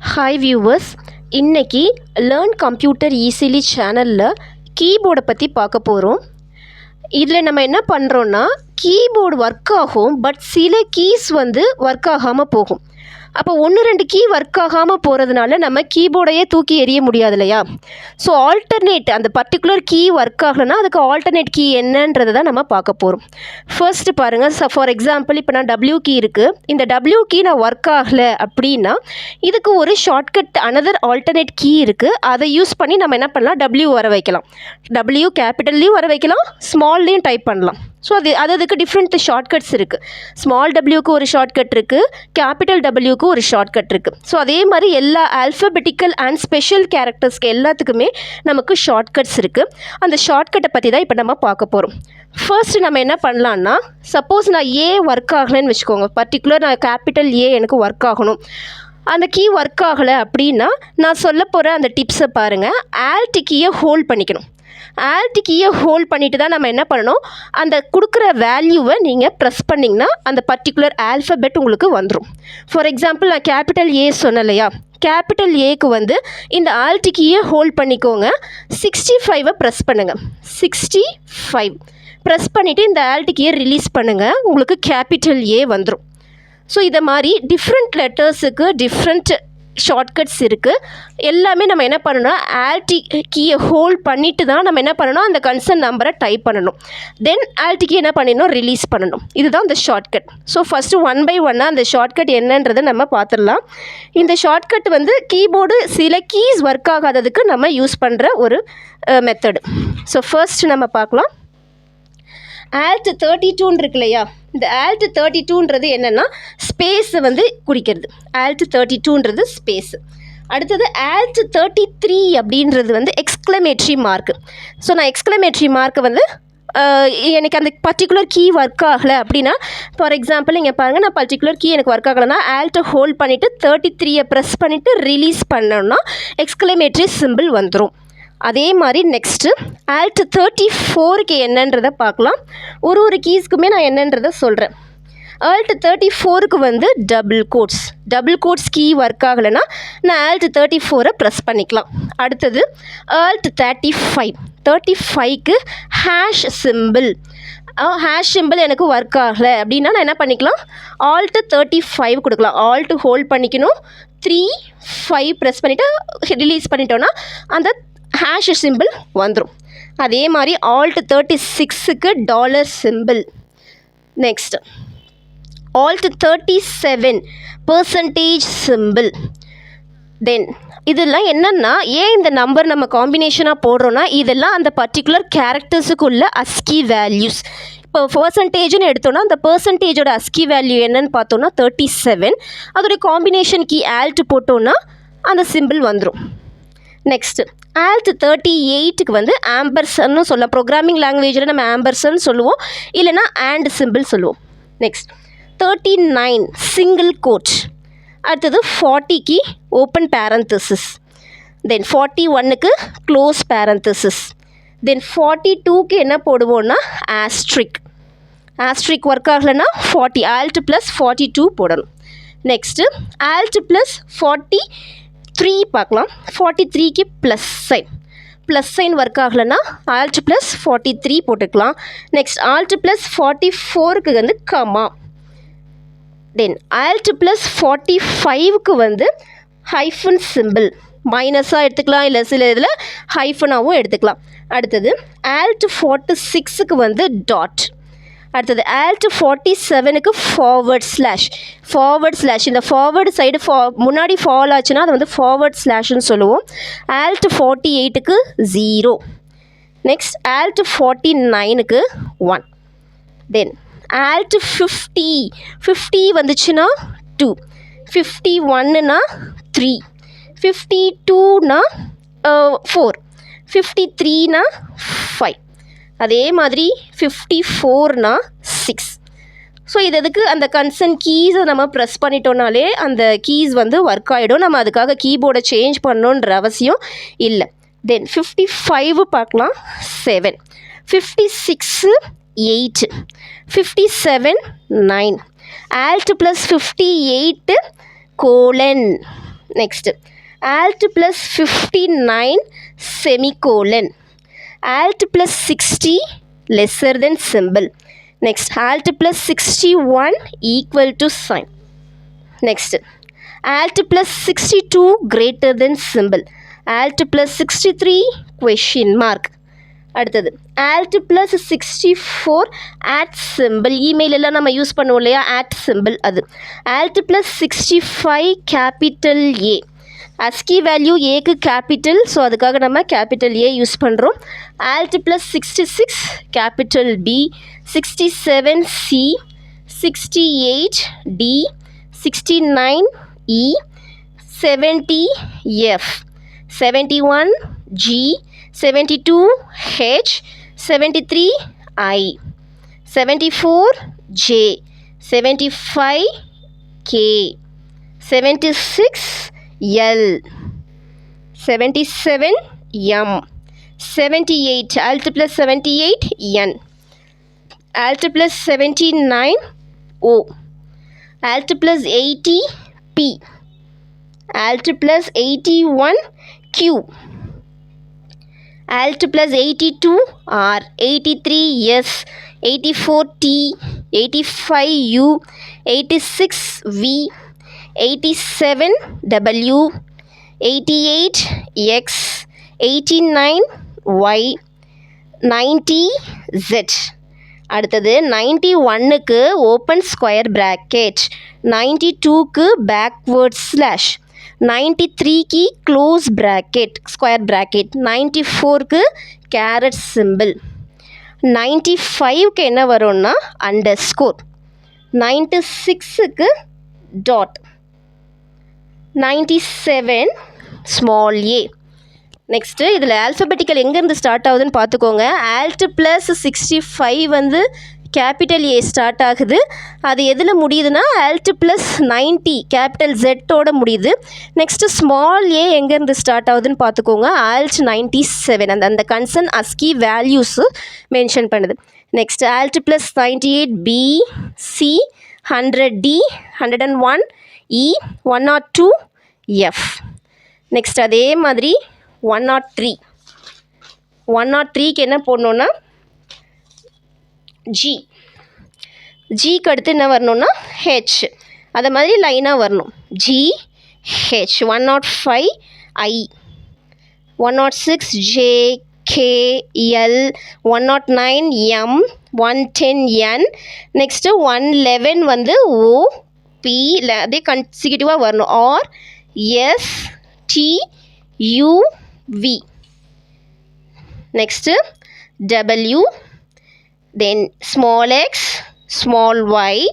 Hi viewers இன்றைக்கி learn computer easily சேனலில் கீபோர்டை பற்றி பார்க்க போகிறோம் இதில் நம்ம என்ன பண்ணுறோன்னா கீபோர்டு ஒர்க் ஆகும் பட் சில கீஸ் வந்து ஒர்க் ஆகாமல் போகும். அப்போ ஒன்று ரெண்டு கீ ஒர்க் ஆகாமல் போகிறதுனால நம்ம கீபோர்டையே தூக்கி எறிய முடியாது இல்லையா ஸோ ஆல்டர்னேட் அந்த பர்டிகுலர் கீ ஒர்க் ஆகலைன்னா அதுக்கு ஆல்டர்னேட் கீ என்னன்றதை தான் நம்ம பார்க்க போகிறோம் ஃபர்ஸ்ட் பாருங்கள் ச ஃபார் எக்ஸாம்பிள் இப்போ நான் டபிள்யூ கீ இருக்குது இந்த டபிள்யூ கீ நான் ஒர்க் ஆகலை அப்படின்னா இதுக்கு ஒரு ஷார்ட்கட் அனதர் ஆல்டர்னேட் கீ இருக்குது அதை யூஸ் பண்ணி நம்ம என்ன பண்ணலாம்? டபிள்யூ வர வைக்கலாம். டபிள்யூ கேபிட்டல்லையும் வர வைக்கலாம் ஸ்மால்லையும் டைப் பண்ணலாம். ஸோ அது அது அதுக்கு டிஃப்ரெண்ட் ஷார்ட்கட்ஸ் இருக்குது ஸ்மால் டபிள்யூக்கு ஒரு ஷார்ட்கட் இருக்குது கேபிட்டல் டபிள்யூக்கு ஒரு ஷார்ட்கட் இருக்குது ஸோ அதே மாதிரி எல்லா ஆல்ஃபபெட்டிக்கல் அண்ட் ஸ்பெஷல் கேரக்டர்ஸ்க்கு எல்லாத்துக்குமே நமக்கு ஷார்ட்கட்ஸ் இருக்குது அந்த ஷார்ட்கட்டை பற்றி தான் இப்போ நம்ம பார்க்க போகிறோம் ஃபர்ஸ்ட் நம்ம என்ன பண்ணலான்னா சப்போஸ் நான் ஏ ஒர்க் ஆகலைன்னு வச்சுக்கோங்க. பர்டிகுலர் நான் கேபிட்டல் ஏ எனக்கு ஒர்க் ஆகணும். அந்த கீ ஒர்க் ஆகலை அப்படின்னா நான் சொல்ல போகிற அந்த டிப்ஸை பாருங்கள் ஆல்ட் கீயை ஹோல்ட் பண்ணிக்கணும். ஆல்ட் கீயை ஹோல்ட் பண்ணிட்டு தான் நம்ம என்ன பண்ணணும்? அந்த கொடுக்குற வேல்யூவை நீங்கள் ப்ரெஸ் பண்ணிங்கன்னா அந்த பர்டிகுலர் ஆல்ஃபபெட் உங்களுக்கு வந்துடும் ஃபார் எக்ஸாம்பிள் நான் கேபிட்டல் ஏ சொன்னேன் இல்லையா? கேபிட்டல் ஏக்கு வந்து இந்த ஆல்ட் கீயை ஹோல்ட் பண்ணிக்கோங்க. சிக்ஸ்டி ஃபைவை ப்ரெஸ் பண்ணுங்கள் சிக்ஸ்டி ஃபைவ் ப்ரெஸ் பண்ணிவிட்டு இந்த ஆல்ட் கீயை ரிலீஸ் பண்ணுங்கள் உங்களுக்கு கேபிட்டல் ஏ வந்துடும் ஸோ இதை மாதிரி டிஃப்ரெண்ட் லெட்டர்ஸுக்கு டிஃப்ரெண்ட் ஷார்ட்கட்ஸ் இருக்குது எல்லாமே நம்ம என்ன பண்ணணும்னா ஆல்டி கீயை ஹோல்ட் பண்ணிவிட்டு தான் நம்ம என்ன பண்ணணும்? அந்த கன்சர்ன் நம்பரை டைப் பண்ணணும். தென் ஆல்டி கீ என்ன பண்ணிடணும்? ரிலீஸ் பண்ணணும். இதுதான் அந்த shortcut so first one by ஒன்னாக அந்த ஷார்ட்கட் என்னன்றதை நம்ம பார்த்துடலாம். இந்த ஷார்ட்கட் வந்து கீபோர்டு சில கீஸ் ஒர்க் ஆகாததுக்கு நம்ம யூஸ் பண்ணுற ஒரு மெத்தடு ஸோ ஃபர்ஸ்ட் நம்ம பார்க்கலாம். ஆல்ட் தேர்ட்டி டூன்னு இருக்கு இல்லையா? இந்த ஆல்ட் தேர்ட்டி டூன்றது என்னென்னா ஸ்பேஸை வந்து குறிக்கிறது. ஆல்ட் தேர்ட்டி டூன்றது ஸ்பேஸு அடுத்தது ஆல்ட் தேர்ட்டி த்ரீ அப்படின்றது வந்து எக்ஸ்க்ளமேட்ரி மார்க்கு ஸோ நான் எக்ஸ்க்ளமேட்ரி மார்க்கை வந்து எனக்கு அந்த பர்டிகுலர் கீ ஒர்க் ஆகலை அப்படின்னா ஃபார் எக்ஸாம்பிள் இங்கே பாருங்கள் நான் பர்டிகுலர் கீ எனக்கு ஒர்க் ஆகலைன்னா ஆல்ட்டை ஹோல்ட் பண்ணிவிட்டு தேர்ட்டி த்ரீயை ப்ரெஸ் பண்ணிவிட்டு ரிலீஸ் பண்ணோன்னா எக்ஸ்க்ளமேட்ரி சிம்பிள் வந்துடும் அதே மாதிரி நெக்ஸ்ட்டு ஆல்ட் தேர்ட்டி ஃபோருக்கு என்னன்றதை பார்க்கலாம். ஒரு ஒரு கீஸ்க்குமே நான் என்னன்றதை சொல்கிறேன் ஆல்ட் தேர்ட்டி ஃபோருக்கு வந்து double quotes double quotes key work ஆகலைன்னா நான் ஆல்ட் தேர்ட்டி ஃபோரை ப்ரெஸ் பண்ணிக்கலாம். அடுத்தது ஆல்ட் தேர்ட்டி ஃபைவ் தேர்ட்டி ஃபைவ்க்கு ஹேஷ் சிம்பிள் ஹேஷ் சிம்பிள் எனக்கு ஒர்க் ஆகலை அப்படின்னா நான் என்ன பண்ணிக்கலாம்? ஆல்ட்டு தேர்ட்டி ஃபைவ் கொடுக்கலாம். ஆல்ட்டு ஹோல்ட் பண்ணிக்கணும். த்ரீ ஃபைவ் ப்ரெஸ் பண்ணிவிட்டு ரிலீஸ் பண்ணிட்டோன்னா அந்த ஹேஷ் சிம்பிள் வந்துடும் அதே மாதிரி ஆல்ட் தேர்ட்டி சிக்ஸுக்கு dollar symbol next alt thirty seven percentage symbol then இதெல்லாம் என்னென்னா ஏன் இந்த நம்பர் நம்ம காம்பினேஷனாக போடுறோன்னா இதெல்லாம் அந்த பர்டிகுலர் கேரக்டர்ஸுக்குள்ள அஸ்கி வேல்யூஸ் இப்போ பர்சன்டேஜ்னு எடுத்தோன்னா அந்த பர்சன்டேஜோட அஸ்கி வேல்யூ என்னன்னு பார்த்தோன்னா தேர்ட்டி செவன் அதோடைய காம்பினேஷன் கீ ஆல்ட் போட்டோன்னா அந்த சிம்பிள் வந்துடும் நெக்ஸ்ட்டு ஆல்ட் தேர்ட்டி எயிட்டுக்கு வந்து ஆம்பர்சன்னு சொல்லலாம் ப்ரோக்ராமிங் லாங்குவேஜில் நம்ம ஆம்பர்சன் சொல்லுவோம். இல்லைனா ஆண்ட் சிம்பிள் சொல்லுவோம். Next thirty nine single quote அடுத்தது ஃபார்ட்டிக்கு ஓப்பன் பேரந்தசிஸ் தென் ஃபார்ட்டி ஒன்னுக்கு க்ளோஸ் பேரந்தசிஸ் தென் ஃபார்ட்டி டூக்கு என்ன போடுவோம்னா ஆஸ்ட்ரிக் ஆஸ்ட்ரிக் ஒர்க் ஆகலைன்னா forty alt plus forty two போடணும். Next alt plus forty three பார்க்கலாம். ஃபார்ட்டி த்ரீக்கு plus sign plus sign work ஆகலைன்னா ஆல்ட் ப்ளஸ் ஃபார்ட்டி த்ரீ போட்டுக்கலாம். நெக்ஸ்ட் ஆல்ட் ப்ளஸ் ஃபார்ட்டி ஃபோருக்கு வந்து comma then alt plus forty ஃபைவ்க்கு வந்து ஹைஃபன் சிம்பிள் மைனஸாக எடுத்துக்கலாம் இல்லை சில இதில் ஹைஃபனாகவும் எடுத்துக்கலாம். அடுத்தது ஆல்ட் ஃபார்ட்டி சிக்ஸுக்கு வந்து டாட் அடுத்தது ஆல்ட் ஃபார்ட்டி செவனுக்கு ஃபார்வர்ட் ஸ்லாஷ் ஃபார்வர்ட் ஸ்லாஷ் இந்த ஃபார்வர்டு சைடு ஃபா முன்னாடி ஃபால் ஆச்சுன்னா அது வந்து ஃபார்வர்ட் ஸ்லாஷ்னு சொல்லுவோம். ஆல்ட் ஃபார்ட்டி எயிட்டுக்கு ஜீரோ நெக்ஸ்ட் ஆல்ட் ஃபார்ட்டி நைனுக்கு one then alt fifty fifty வந்துச்சுன்னா டூ ஃபிஃப்டி ஒன்னுனா த்ரீ ஃபிஃப்டி டூனா ஃபோர் ஃபிஃப்டி த்ரீனா ஃபைவ் அதே மாதிரி ஃபிஃப்டி ஃபோர்னா சிக்ஸ் ஸோ இது எதுக்கு? அந்த கன்சர்ன் கீஸை நம்ம ப்ரெஸ் பண்ணிட்டோம்னாலே அந்த கீஸ் வந்து ஒர்க் ஆகிடும் நம்ம அதுக்காக கீபோர்டை சேஞ்ச் பண்ணணுன்ற அவசியம் இல்லை. தென் ஃபிஃப்டி ஃபைவ் பார்க்கலாம். Seven fifty six eight fifty seven nine alt plus fifty eight colon next alt plus fifty nine semicolon alt plus sixty lesser then symbol next alt plus sixty one equal to sign next alt plus 62 greater than symbol. Alt plus 63 question mark. அடுத்தது alt plus 64 at symbol. Email எல்லாம் நம்ம use பண்ணுவோம் இல்லையா? At symbol அது. Alt plus sixty five capital A ASCII value ஏக்கு capital so அதுக்காக நம்ம capital A use பண்ணுறோம் alt plus 66 capital B sixty seven C sixty eight D sixty nine E, 70 F, 71 G, 72 H, 73 I, 74 J, 75 K, 76 L, 77 M, 78 alt plus 78 N, alt plus 79 O, alt plus 80 P, alt plus 81 Q, alt plus 82 R, 83 S, 84 T, 85 U, 86 V, 87 W, 88 X, 89 Y ninety Z அடுத்தது ninety ஒன்னுக்கு open square bracket ninety டூக்கு backward slash ninety த்ரீக்கு close bracket square bracket ninety ஃபோருக்கு caret symbol ninety ஃபைவ்க்கு என்ன வரும்னா underscore ninety சிக்ஸுக்கு dot ninety seven small A next இதில் ஆல்ஃபபெட்டிக்கல் எங்கேருந்து ஸ்டார்ட் ஆகுதுன்னு பார்த்துக்கோங்க. ஆல்ட் ப்ளஸ் சிக்ஸ்டி ஃபைவ் வந்து கேபிட்டல் ஏ ஸ்டார்ட் ஆகுது. அது எதில் முடியுதுன்னா ஆல்ட் ப்ளஸ் நைன்ட்டி கேபிட்டல் ஜெட்டோட முடியுது. நெக்ஸ்ட்டு ஸ்மால் ஏ எங்கேருந்து ஸ்டார்ட் ஆகுதுன்னு பார்த்துக்கோங்க. ஆல்ட் நைன்ட்டி செவன் அந்த அந்த கன்சர்ன் அஸ்கி வேல்யூஸு மென்ஷன் பண்ணுது. Next alt plus ninety eight B C hundred D hundred and one E one naught two F next அதே மாதிரி one naught three one naught த்ரீக்கு என்ன போடணுன்னா ஜி ஜிக்கு அடுத்து என்ன வரணும்னா ஹெச் அதை மாதிரி லைனாக வரணும். G H one naught five I one naught six J K L one naught nine M one ten N next one eleven வந்து ஓ பி அதே கன்சிக்யூட்டிவாக வரணும். R S T U V next W then small X small Y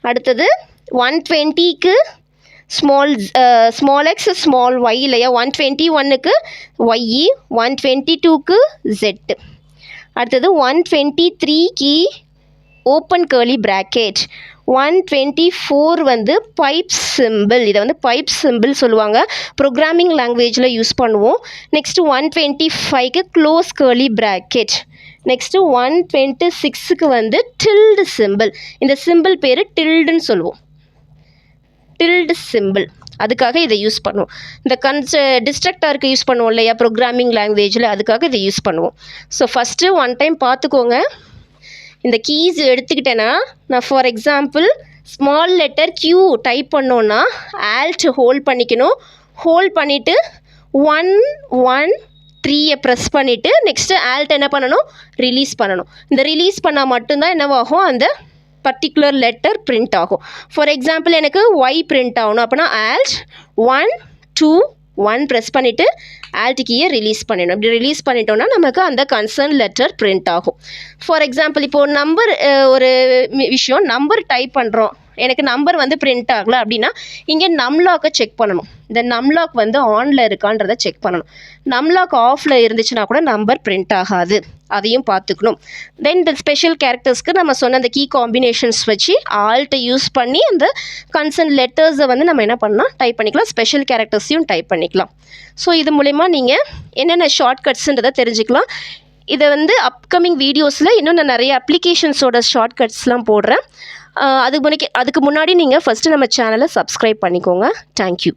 அடுத்தது one டுவெண்ட்டிக்கு small small X small Y இல்லையா? One twenty ஒன்னுக்கு ஒய்இ one twenty டூக்கு Z அடுத்தது ஒன் டுவெண்ட்டி த்ரீக்கு open curly bracket one twenty four வந்து pipe simple இதை வந்து பைப் சிம்பிள் சொல்லுவாங்க. ப்ரோக்ராமிங் லாங்குவேஜில் யூஸ் பண்ணுவோம். நெக்ஸ்ட்டு ஒன் டுவெண்ட்டி ஃபைவ்க்கு close curly bracket next one twenty சிக்ஸுக்கு வந்து டில்டு சிம்பிள் இந்த சிம்பிள் பேர் டில்டுன்னு சொல்லுவோம். டில்டு சிம்பிள் அதுக்காக இதை யூஸ் பண்ணுவோம். இந்த கன்ஸ் டிஸ்ட்ரக்டாருக்கு யூஸ் பண்ணுவோம் இல்லையா? ப்ரோக்ராமிங் லாங்குவேஜில் அதுக்காக இதை யூஸ் பண்ணுவோம். ஸோ ஃபஸ்ட்டு ஒன் டைம் பார்த்துக்கோங்க. இந்த கீஸ் எடுத்துக்கிட்டேன்னா நான் for example small letter Q type பண்ணோன்னா ஆல்ட் ஹோல்ட் பண்ணிக்கணும். ஹோல்ட் பண்ணிவிட்டு ஒன் ஒன் த்ரீயை ப்ரெஸ் பண்ணிவிட்டு நெக்ஸ்ட்டு ஆல்ட் என்ன பண்ணணும்? ரிலீஸ் பண்ணணும். இந்த ரிலீஸ் பண்ணால் மட்டும்தான் என்னவாகும்? அந்த பர்டிகுலர் லெட்டர் பிரிண்ட் ஆகும். ஃபார் எக்ஸாம்பிள் எனக்கு ஒய் பிரிண்ட் ஆகணும். அப்படின்னா alt one two one press பண்ணிவிட்டு ஆல்ட் கீயை ரிலீஸ் பண்ணிடணும். இப்படி ரிலீஸ் பண்ணிட்டோம்னா நமக்கு அந்த கன்சர்ன் லெட்டர் பிரிண்ட் ஆகும். ஃபார் எக்ஸாம்பிள் இப்போது நம்பர் ஒரு விஷயம் நம்பர் டைப் பண்ணுறோம் எனக்கு நம்பர் வந்து பிரிண்ட் ஆகலை அப்படின்னா இங்கே நம்லாக்கை செக் பண்ணணும். இந்த நம்லாக் வந்து ஆனில் இருக்கான்றதை செக் பண்ணணும். நம்லாக் ஆஃபில் இருந்துச்சுன்னா கூட நம்பர் பிரிண்ட் ஆகாது. அதையும் பார்த்துக்கணும். தென் இந்த ஸ்பெஷல் கேரக்டர்ஸ்க்கு நம்ம சொன்ன அந்த கீ காம்பினேஷன்ஸ் வச்சு ஆல்ட்டை யூஸ் பண்ணி அந்த கன்சர்ன் லெட்டர்ஸை வந்து நம்ம என்ன பண்ணலாம்? டைப் பண்ணிக்கலாம். ஸ்பெஷல் கேரக்டர்ஸையும் டைப் பண்ணிக்கலாம். ஸோ இது மூலிமா நீங்கள் என்னென்ன ஷார்ட்கட்ஸுன்றதை தெரிஞ்சுக்கலாம். இதை வந்து அப்கமிங் வீடியோஸில் இன்னும் நான் நிறைய அப்ளிகேஷன்ஸோட ஷார்ட்கட்ஸ்லாம் போடுறேன். அதுக்கு முன்னாடி அதுக்கு முன்னாடி நீங்கள் ஃபஸ்ட்டு நம்ம சேனலை சப்ஸ்கிரைப் பண்ணிக்கோங்க. தேங்க்யூ